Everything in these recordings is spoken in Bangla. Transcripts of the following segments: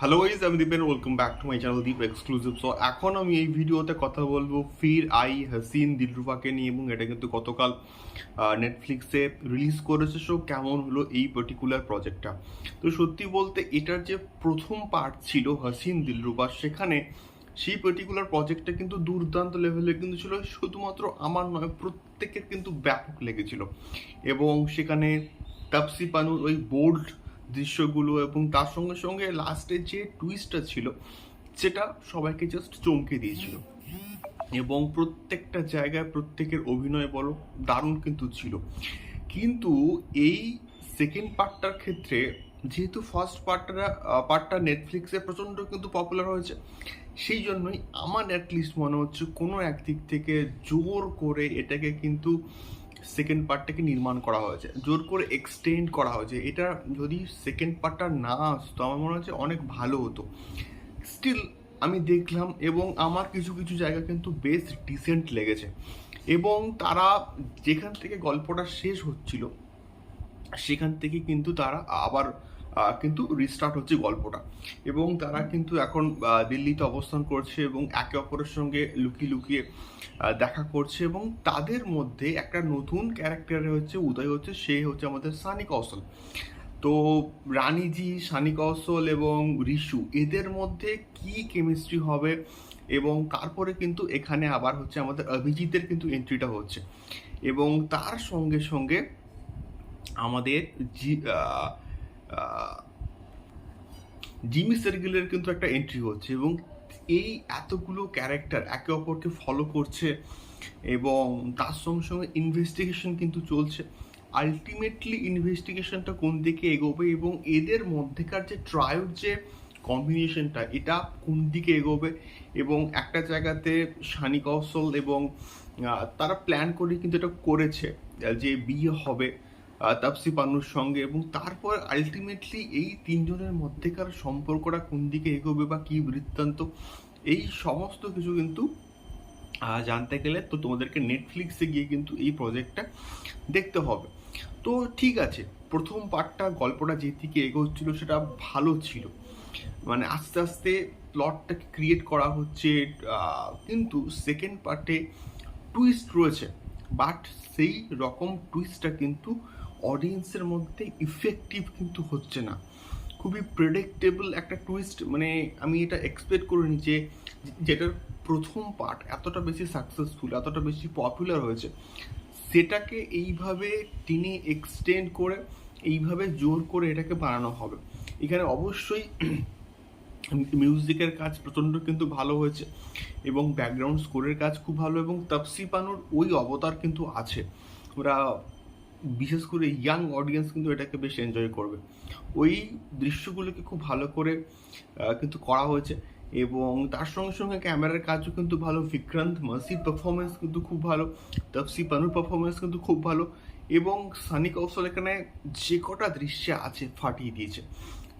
হ্যালো গাইজ আমি Dipen welcome back to my channel Deep exclusive so এখন আমি এই ভিডিওতে কথা বলব ফির আই হাসিন দিলরুফাকে নিয়ে এবং এটা কিন্তু গতকাল নেটফ্লিক্সে রিলিজ করেছে। সো কেমন হলো এই পার্টিকুলার প্রজেক্টটা তো সত্যি বলতে এটার যে প্রথম পার্ট ছিল হাসিন দিলরুফা সেখানে সেই পার্টিকুলার প্রজেক্টটা কিন্তু দুর্দান্ত লেভেলে কিন্তু ছিল। শুধুমাত্র আমার নয়, প্রত্যেকের কিন্তু ব্যাপক লেগেছিল। এবং সেখানে তাপসি পানুর ওই বোল্ড দৃশ্যগুলো এবং তার সঙ্গে সঙ্গে লাস্টের যে টুইস্টটা ছিল, সেটা সবাইকে জাস্ট চমকে দিয়েছিল। এবং প্রত্যেকটা জায়গায় প্রত্যেকের অভিনয় বলো, দারুণ কিন্তু ছিল। কিন্তু এই সেকেন্ড পার্টটার ক্ষেত্রে, যেহেতু ফার্স্ট পার্টটা পার্টটা নেটফ্লিক্সে প্রচণ্ড কিন্তু পপুলার হয়েছে, সেই জন্যই আমার অ্যাটলিস্ট মনে হচ্ছে কোনো একদিক থেকে জোর করে এটাকে কিন্তু সেকেন্ড পার্টটাকে নির্মাণ করা হয়েছে। জোর করে এক্সটেন্ড করা হয়েছে। এটা যদি সেকেন্ড পার্টটা না আসতো, আমার মনে হচ্ছে অনেক ভালো হতো। স্টিল আমি দেখলাম এবং আমার কিছু কিছু জায়গা কিন্তু বেশ ডিসেন্ট লেগেছে। এবং তারা যেখান থেকে গল্পটা শেষ হচ্ছিল, সেখান থেকে কিন্তু তারা আবার কিন্তু রিস্টার্ট হচ্ছে গল্পটা। এবং তারা কিন্তু এখন দিল্লিতে অবস্থান করছে এবং একে অপরের সঙ্গে লুকিয়ে লুকিয়ে দেখা করছে এবং তাদের মধ্যে একটা নতুন ক্যারেক্টারে হচ্ছে উদয় হচ্ছে, সে হচ্ছে আমাদের সানি কৌশল। তো রানীজি, সানি কৌশল এবং রিশু, এদের মধ্যে কি কেমিস্ট্রি হবে এবং তারপরে কিন্তু এখানে আবার হচ্ছে আমাদের অভিজিতের কিন্তু এন্ট্রিটা হচ্ছে। এবং তার সঙ্গে সঙ্গে আমাদের জি জিমি সার্কেলের কিন্তু একটা এন্ট্রি হচ্ছে এবং এই এতগুলো ক্যারেক্টার একে অপরকে ফলো করছে এবং তার সঙ্গে সঙ্গে ইনভেস্টিগেশন কিন্তু চলছে। আলটিমেটলি ইনভেস্টিগেশনটা কোন দিকে এগোবে এবং এদের মধ্যেকার যে ট্রায়োর যে কম্বিনেশনটা এটা কোন দিকে এগোবে এবং একটা জায়গাতে সানি কৌশল এবং তারা প্ল্যান করে কিন্তু এটা করেছে যে বিয়ে হবে। তাপসি পান্নুর সঙ্গে এবং তারপর আলটিমেটলি এই তিনজনের মধ্যেকার সম্পর্কটা কোন দিকে এগোবে বা কী বৃত্তান্ত, এই সমস্ত কিছু কিন্তু জানতে গেলে তো তোমাদেরকে নেটফ্লিক্সে গিয়ে কিন্তু এই প্রজেক্টটা দেখতে হবে। তো ঠিক আছে, প্রথম পার্টটা গল্পটা যেদিকে এগোচ্ছিল সেটা ভালো ছিল। মানে আস্তে আস্তে প্লটটাকে ক্রিয়েট করা হচ্ছে কিন্তু সেকেন্ড পার্টে টুইস্ট রয়েছে। বাট সেই রকম টুইস্টটা কিন্তু অডিয়েন্সের মধ্যে ইফেক্টিভ কিন্তু হচ্ছে না। খুবই প্রেডিক্টেবল একটা টুইস্ট মানে আমি এটা এক্সপেক্ট করিনি যে যেটার প্রথম পার্ট এতটা বেশি সাকসেসফুল এতটা বেশি পপুলার হয়েছে, সেটাকে এইভাবে টেনে এক্সটেন্ড করে, এইভাবে জোর করে এটাকে বানানো হবে। এখানে অবশ্যই মিউজিকের কাজ প্রচণ্ড কিন্তু ভালো হয়েছে এবং ব্যাকগ্রাউন্ড স্কোরের কাজ খুব ভালো এবং তাপসি পানুর ওই অবতার কিন্তু আছে। ওরা বিশেষ করে ইয়াং অডিয়েন্স কিন্তু এটাকে বেশ এনজয় করবে। ওই দৃশ্যগুলোকে খুব ভালো করে কিন্তু করা হয়েছে এবং তার সঙ্গে সঙ্গে ক্যামেরার কাজও কিন্তু ভালো বিক্রান্ত মাসির পারফরমেন্স কিন্তু খুব ভালো তফসি পানুর পারফরমেন্স কিন্তু খুব ভালো এবং সানি কৌশল এখানে যে কটা দৃশ্যে আছে ফাটিয়ে দিয়েছে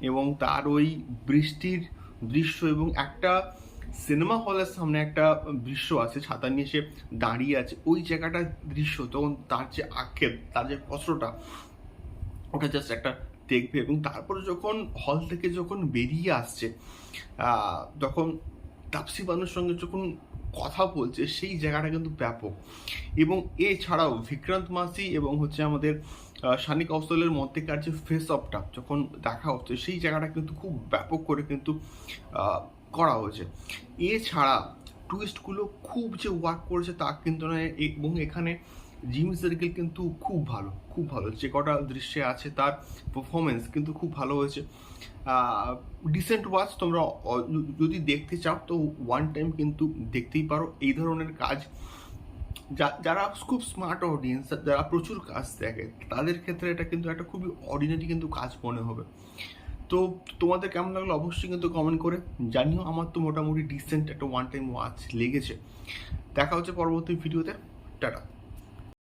এবং তার ওই বৃষ্টির দৃশ্য এবং একটা সিনেমা হলের সামনে একটা দৃশ্য আছে, ছাতা নিয়ে সে দাঁড়িয়ে আছে। ওই জায়গাটার দৃশ্য, তখন তার যে আক্ষেপ, তার যে কষ্টটা, ওটা জাস্ট একটা দেখবে। এবং তারপরে যখন হল থেকে যখন বেরিয়ে আসছে যখন তাপসি বানুর সঙ্গে যখন কথা বলছে, সেই জায়গাটা কিন্তু ব্যাপক। এবং এছাড়াও বিক্রান্ত মাসি এবং হচ্ছে আমাদের সানি কৌশলের মধ্যেকার যে ফেস অফটা যখন দেখা হচ্ছে, সেই জায়গাটা কিন্তু খুব ব্যাপক করে কিন্তু করা হয়েছে। এছাড়া টুইস্টগুলো খুব যে ওয়ার্ক করেছে তা কিন্তু নয় এবং এখানে জিম সার্কেল কিন্তু খুব ভালো খুব ভালো। যে কটা দৃশ্যে আছে তার পারফরমেন্স কিন্তু খুব ভালো হয়েছে। ডিসেন্ট ওয়াচ তোমরা যদি দেখতে চাও তো ওয়ান টাইম কিন্তু দেখতেই পারো। এই ধরনের কাজ যারা খুব স্মার্ট অডিয়েন্স যারা প্রচুর কাজ দেখে, তাদের ক্ষেত্রে এটা কিন্তু একটা খুবই অর্ডিনারি কিন্তু কাজ মনে হবে। তো তোমাদের কেমন লাগল? অবশ্যই কিন্তু কমেন্ট করে জানিও। আমার তো মোটামুটি ডিসেন্ট একটা ওয়ান টাইম ওয়াচ লেগেছে। দেখা হচ্ছে পরবর্তী ভিডিওতে টাটা।